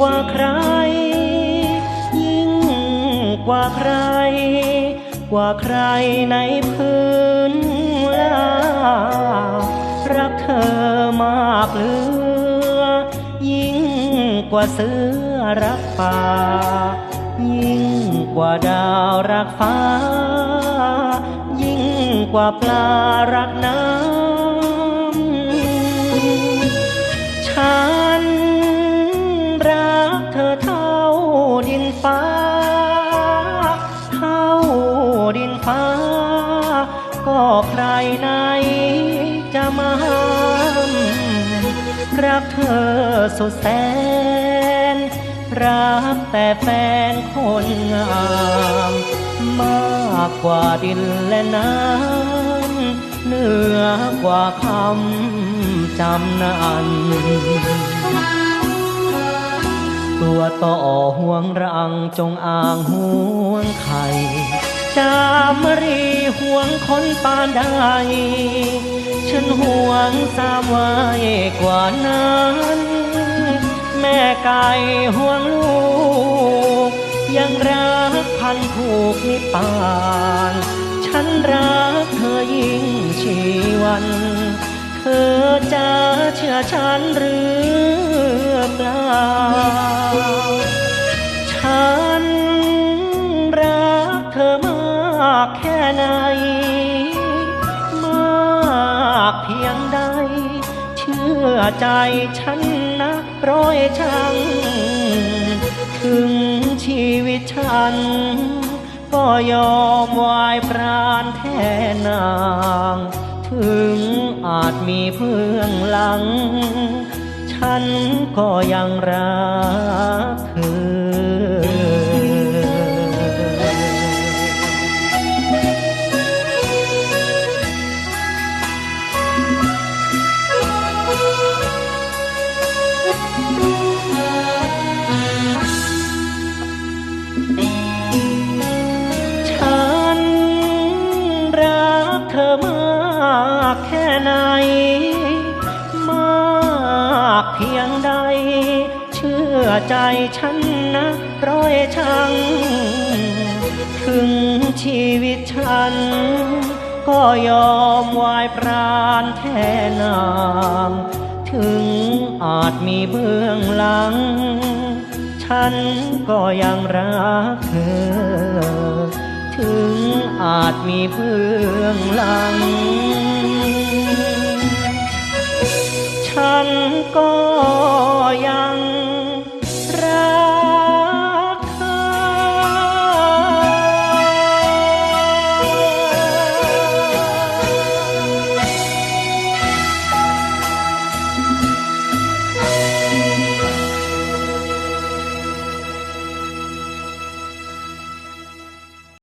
กว่าใคร ยิ่งกว่าใคร กว่าใครในพื้นลารักเธอมากเหลือ ยิ่งกว่าเสือรักป่า ยิ่งกว่าดาวรักฟ้า ยิ่งกว่าปลารักน้ำฉัน รักเธอเท่าดินฟ้า เท่าดินฟ้า ก็ใครไหนจะมาห้ามรักเธอสุดแสน รักแต่แฟนคนงาม มากกว่าดินและน้ำเหนือกว่าคำจำนัน วต่อห่วงรังจงอ่างห่วงไข่จามรีห่วงคนปานใดฉันห่วงสามไว้กว่านั้น แม่ไก่ห่วงลูก ยังรักพันผูกนิปาน ฉันรักเธอยิ่งชีวัน เธอจะเชื่อฉันหรือ ไหน มากเพียงใด เชื่อใจฉันนะร้อยชังถึงชีวิตฉัน ก็ยอมวายปราณแทนนาง ถึงอาจมีเพื่องหลัง ฉันก็ยังรักเธอ ฉันรักเธอมากแค่ไหน มากเพียงใด เชื่อใจฉันนะร้อยชัง ถึงชีวิตฉัน ก็ยอมวายปราณแทนนาง ถึงอาจมีเบื้องหลัง ฉันก็ยังรักเธอ ถึงอาจมีเบื้องหลัง ฉันก็ยัง